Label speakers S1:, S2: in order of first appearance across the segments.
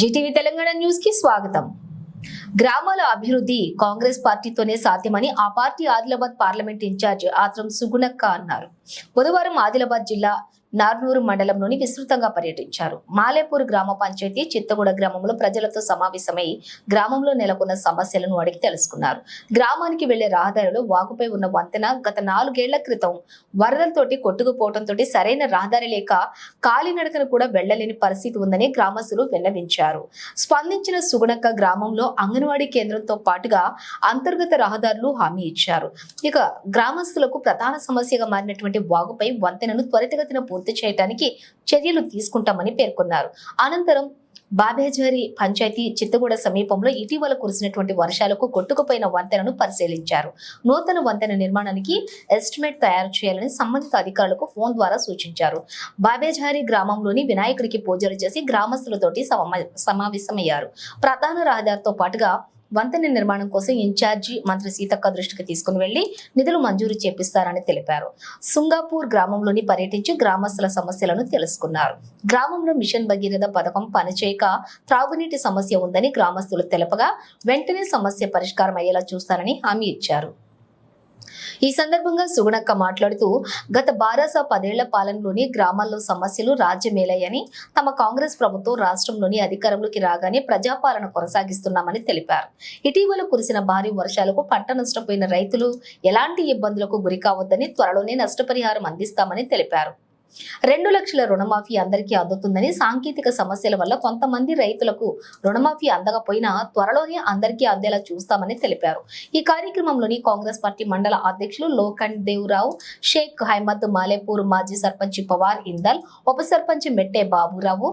S1: Zee TV Telangana న్యూస్కి స్వాగతం. గ్రామాల అభివృద్ధి కాంగ్రెస్ పార్టీతోనే సాధ్యమని ఆ party Adilabad parliament incharge Atram Sugunakka అన్నారు. బుధవారం ఆదిలాబాద్ జిల్లా నార్నూరు మండలంలోని విస్తృతంగా పర్యటించారు. మాలేపూర్ గ్రామ పంచాయతీ చిత్తగూడ గ్రామంలో ప్రజలతో సమావేశమై గ్రామంలో నెలకొన్న సమస్యలను అడిగి తెలుసుకున్నారు. గ్రామానికి వెళ్ళే రహదారిలో వాగుపై ఉన్న వంతెన గత నాలుగేళ్ళ క్రితం వరదలతోటి కొట్టుకుపోవడంతో సరైన రహదారి లేక కాలినడకను కూడా వెళ్ళలేని పరిస్థితి ఉందని గ్రామస్తులు విన్నవించారు. స్పందించిన సుగుణక్క గ్రామంలో అంగన్వాడీ కేంద్రంతో పాటుగా అంతర్గత రహదారులు హామీ ఇచ్చారు. ఇక గ్రామస్తులకు ప్రధాన సమస్యగా మారినటువంటి వాగుపై వంతెనను త్వరితగతిన పూర్తి చేయడానికి చర్యలు తీసుకుంటామని పేర్కొన్నారు. అనంతరం బాబేజారి పంచాయతీ చిత్తగూడ సమీపంలో ఇటీవల కురిసినటువంటి వర్షాలకు కొట్టుకుపోయిన వంతెనను పరిశీలించారు. నూతన వంతెన నిర్మాణానికి ఎస్టిమేట్ తయారు చేయాలని సంబంధిత అధికారులకు ఫోన్ ద్వారా సూచించారు. బాబేజారి గ్రామంలోని వినాయకుడికి పూజలు చేసి గ్రామస్తులతోటి సమా- సమావేశమయ్యారు. ప్రధాన రహదారితో పాటుగా వంతెన నిర్మాణం కోసం ఇన్ఛార్జి మంత్రి సీతక్క దృష్టికి తీసుకుని వెళ్ళి నిధులు మంజూరు చేపిస్తారని తెలిపారు. సుంగాపూర్ గ్రామంలోని పర్యటించి గ్రామస్తుల సమస్యలను తెలుసుకున్నారు. గ్రామంలో మిషన్ భగీరథ పథకం పనిచేయక త్రాగునీటి సమస్య ఉందని గ్రామస్తులు తెలపగా వెంటనే సమస్య పరిష్కారం అయ్యేలా చూస్తారని హామీ ఇచ్చారు. ఈ సందర్భంగా సుగుణక్క మాట్లాడుతూ గత బారాస పదేళ్ళ పాలనలోని గ్రామాల్లో సమస్యలు రాజ్యమేలయ్యని తమ కాంగ్రెస్ ప్రభుత్వం రాష్ట్రంలోని అధికారంలోకి రాగానే ప్రజాపాలన కొనసాగిస్తున్నామని తెలిపారు. ఇటీవల కురిసిన భారీ వర్షాలకు పంట నష్టపోయిన రైతులు ఎలాంటి ఇబ్బందులకు గురికావద్దని త్వరలోనే నష్టపరిహారం అందిస్తామని తెలిపారు. రెండు లక్షల రుణమాఫీ అందరికీ అందుతుందని సాంకేతిక సమస్యల వల్ల కొంతమంది రైతులకు రుణమాఫీ అందకపోయినా త్వరలోనే అందరికీ అందేలా చూస్తామని తెలిపారు. ఈ కార్యక్రమంలోని కాంగ్రెస్ పార్టీ మండల అధ్యక్షులు లోకన్ దేవరావు షేక్ హైమద్ మాలేపూర్ మాజీ సర్పంచ్ పవార్ ఇందల్ ఉప సర్పంచ్ మెట్టే బాబురావు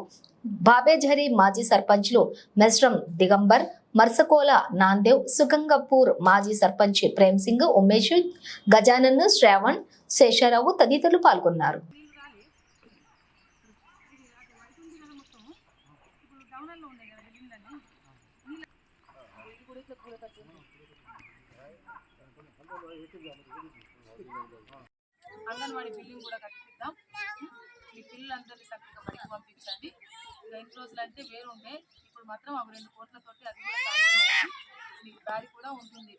S1: బాబేజరి మాజీ సర్పంచ్లు మెస్రం దిగంబర్ మర్సకోల నాందేవ్ సుగంగపూర్ మాజీ సర్పంచ్ ప్రేమ్ సింగ్ ఉమేష్ గజానన్ శ్రావణ్ శేషారావు తదితరులు పాల్గొన్నారు.
S2: అంగన్వాడీ బిల్డింగ్ కూడా కట్టిద్దాం. మీ పిల్లలందరినీ చక్కగా బయటకు పంపించండి. ఎన్ని రోజులు అంటే వేరుండే. ఇప్పుడు మాత్రం ఒక రెండు కోట్లతోటి అది కూడా మీకు దారి కూడా ఉంటుంది